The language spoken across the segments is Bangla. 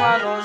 মানুষ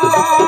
Oh!